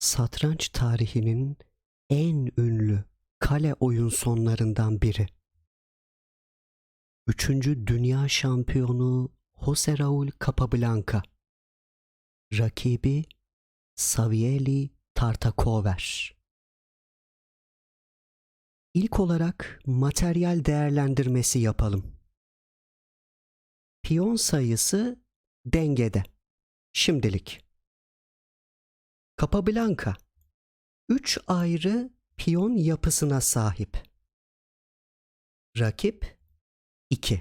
satranç tarihinin en ünlü kale oyun sonlarından biri. Üçüncü dünya şampiyonu Jose Raul Capablanca. Rakibi Savieli Tartakover. İlk olarak materyal değerlendirmesi yapalım. Piyon sayısı dengede. Şimdilik. Capablanca 3 ayrı piyon yapısına sahip. Rakip 2.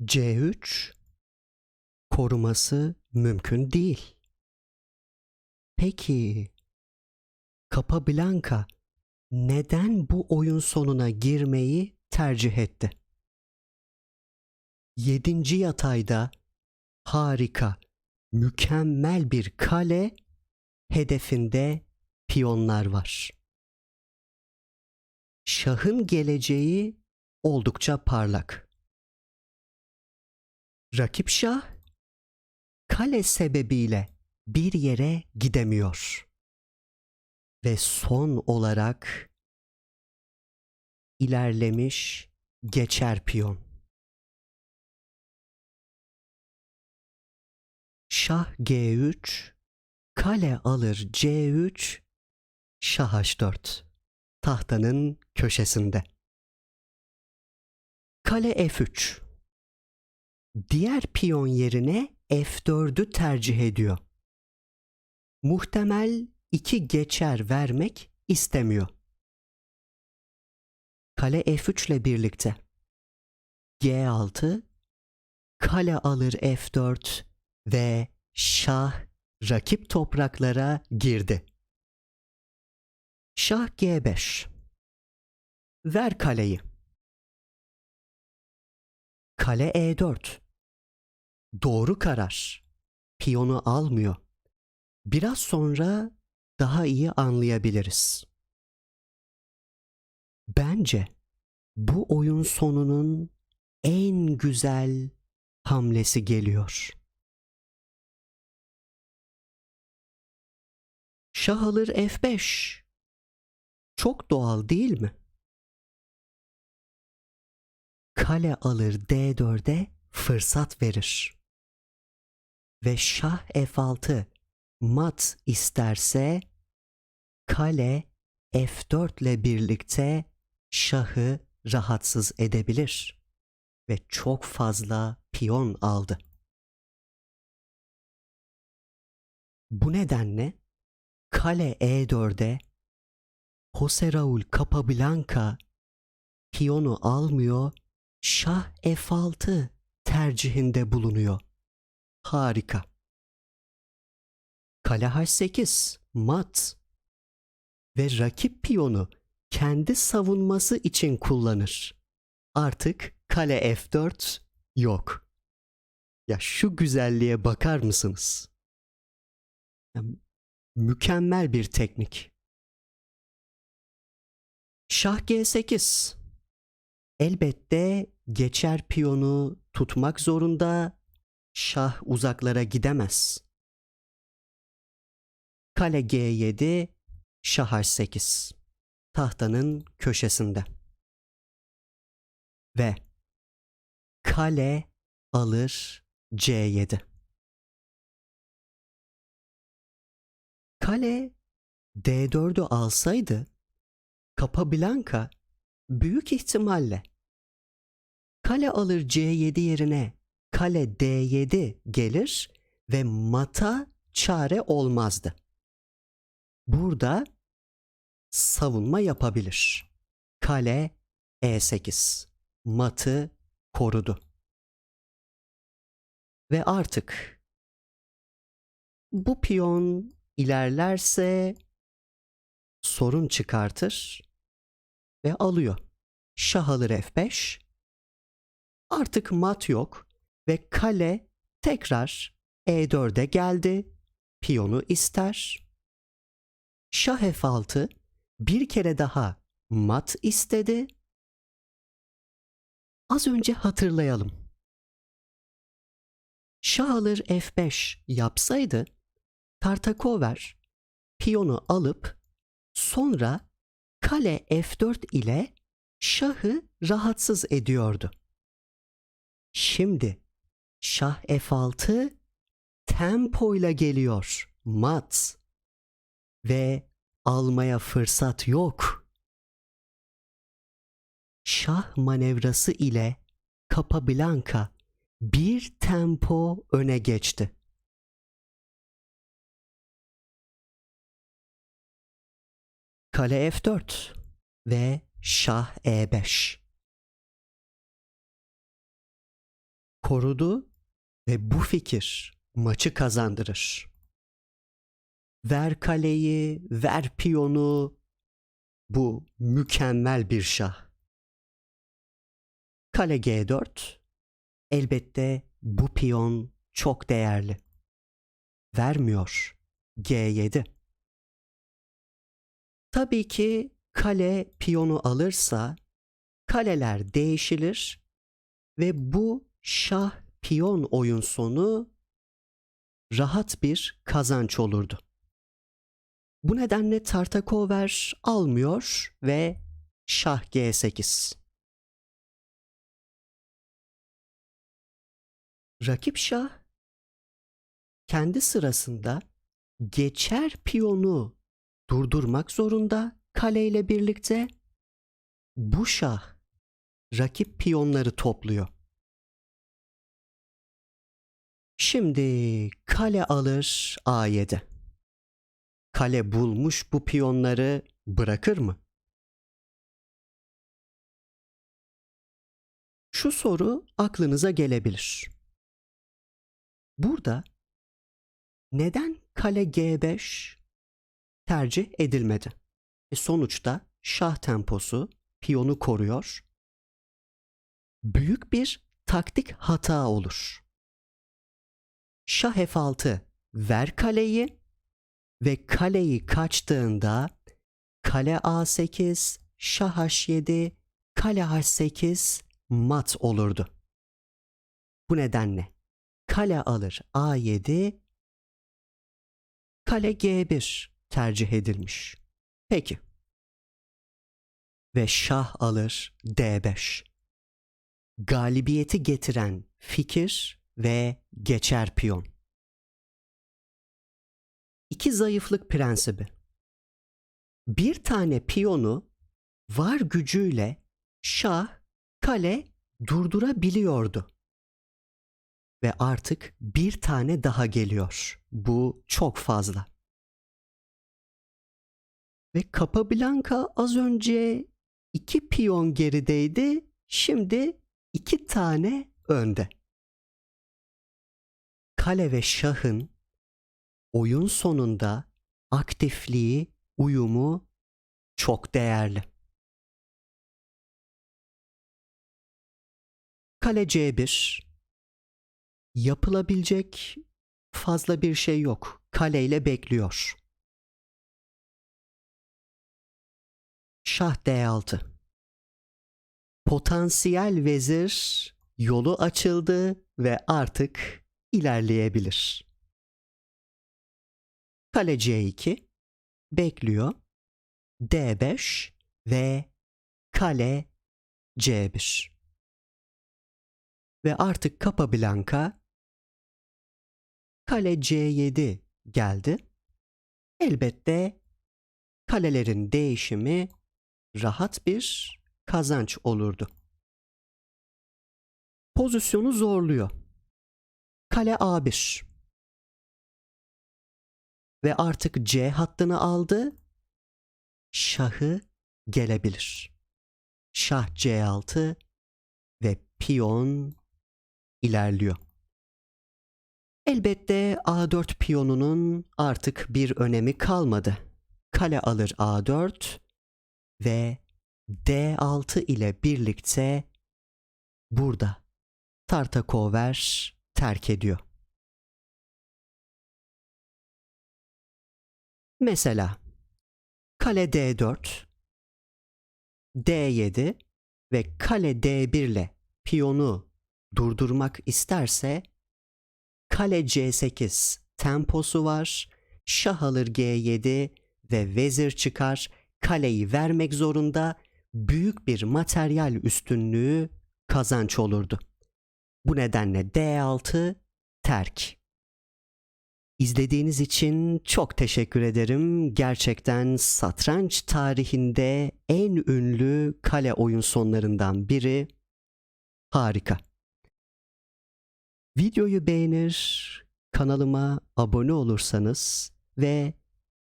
C3 koruması mümkün değil. Peki Capablanca neden bu oyun sonuna girmeyi tercih etti? 7. yatayda harika, mükemmel bir kale hedefinde piyonlar var. Şahın geleceği oldukça parlak. Rakip şah kale sebebiyle bir yere gidemiyor. Ve son olarak ilerlemiş geçer piyon. Şah G3, kale alır C3, şah H4. Tahtanın köşesinde. Kale F3. Diğer piyon yerine F4'ü tercih ediyor. Muhtemel iki geçer vermek istemiyor. Kale F3 ile birlikte G6 kale alır F4 ve şah rakip topraklara girdi. Şah G5 Ver kaleyi. Kale E4 Doğru karar. Piyonu almıyor. Biraz sonra daha iyi anlayabiliriz. Bence bu oyun sonunun en güzel hamlesi geliyor. Şah alır F5. Çok doğal değil mi? Kale alır D4'e fırsat verir. Ve şah F6 mat isterse kale F4 ile birlikte şahı rahatsız edebilir ve çok fazla piyon aldı. Bu nedenle kale E4'e Jose Raul Capablanca piyonu almıyor, şah F6 tercihinde bulunuyor. Harika. Kale H8 mat ve rakip piyonu kendi savunması için kullanır. Artık kale F4 yok. Ya şu güzelliğe bakar mısınız? Mükemmel bir teknik. Şah G8. Elbette geçer piyonu tutmak zorunda. Şah uzaklara gidemez. Kale G7, şah H8. Tahtanın köşesinde. Ve kale alır C7. Kale D4'ü alsaydı Capablanca büyük ihtimalle kale alır C7 yerine kale D7 gelir ve mata çare olmazdı. Burada savunma yapabilir. Kale E8 matı korudu. Ve artık bu piyon ilerlerse sorun çıkartır ve alıyor. Şah alır F5. Artık mat yok ve kale tekrar E4'e geldi. Piyonu ister. Şah F6 bir kere daha mat istedi. Az önce hatırlayalım. Şah alır F5 yapsaydı Tartakover piyonu alıp sonra kale F4 ile şahı rahatsız ediyordu. Şimdi şah F6 tempoyla geliyor. Mat. Ve almaya fırsat yok. Şah manevrası ile Capablanca bir tempo öne geçti. Kale F4 ve Şah E5. Korudu ve bu fikir maçı kazandırır. Ver kaleyi, ver piyonu. Bu mükemmel bir şah. Kale G4. Elbette bu piyon çok değerli. Vermiyor. G7. Tabii ki kale piyonu alırsa kaleler değişilir ve bu şah piyon oyun sonu rahat bir kazanç olurdu. Bu nedenle Tartakover almıyor ve şah G8. Rakip şah kendi sırasında geçer piyonu durdurmak zorunda kaleyle birlikte bu şah rakip piyonları topluyor. Şimdi kale alır A7. Kale bulmuş bu piyonları bırakır mı? Şu soru aklınıza gelebilir. Burada neden kale G5 tercih edilmedi? E sonuçta şah temposu piyonu koruyor. Büyük bir taktik hata olur. Şah F6 ver kaleyi ve kaleyi kaçtığında kale A8, şah H7, kale H8 mat olurdu. Bu nedenle kale alır A7, kale G1 tercih edilmiş. Peki. Ve şah alır D5. Galibiyeti getiren fikir ve geçer piyon. İki zayıflık prensibi. Bir tane piyonu var gücüyle şah, kale durdurabiliyordu. Ve artık bir tane daha geliyor. Bu çok fazla. Ve Capablanca az önce iki piyon gerideydi. Şimdi iki tane önde kale ve şahın oyun sonunda aktifliği, uyumu çok değerli. Kale C1 yapılabilecek fazla bir şey yok. Kaleyle bekliyor. Şah D6 Potansiyel vezir yolu açıldı ve artık ilerleyebilir. Kale C2 bekliyor. D5 ve kale C1. Ve artık Capablanca kale C7 geldi. Elbette kalelerin değişimi rahat bir kazanç olurdu. Pozisyonu zorluyor. Kale A1. Ve artık C hattını aldı. Şahı gelebilir. Şah C6 ve piyon ilerliyor. Elbette A4 piyonunun artık bir önemi kalmadı. Kale alır A4 ve D6 ile birlikte burada Tartakover terk ediyor. Mesela kale D4, D7 ve kale D1 ile piyonu durdurmak isterse kale C8 temposu var şah alır G7 ve vezir çıkar kaleyi vermek zorunda büyük bir materyal üstünlüğü kazanç olurdu. Bu nedenle D6 terk. İzlediğiniz için çok teşekkür ederim. Gerçekten satranç tarihinde en ünlü kale oyun sonlarından biri. Harika. Videoyu beğenir, kanalıma abone olursanız ve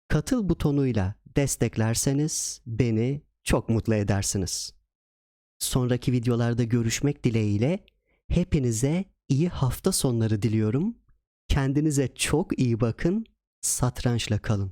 katıl butonuyla desteklerseniz beni çok mutlu edersiniz. Sonraki videolarda görüşmek dileğiyle hepinize iyi hafta sonları diliyorum. Kendinize çok iyi bakın. Satrançla kalın.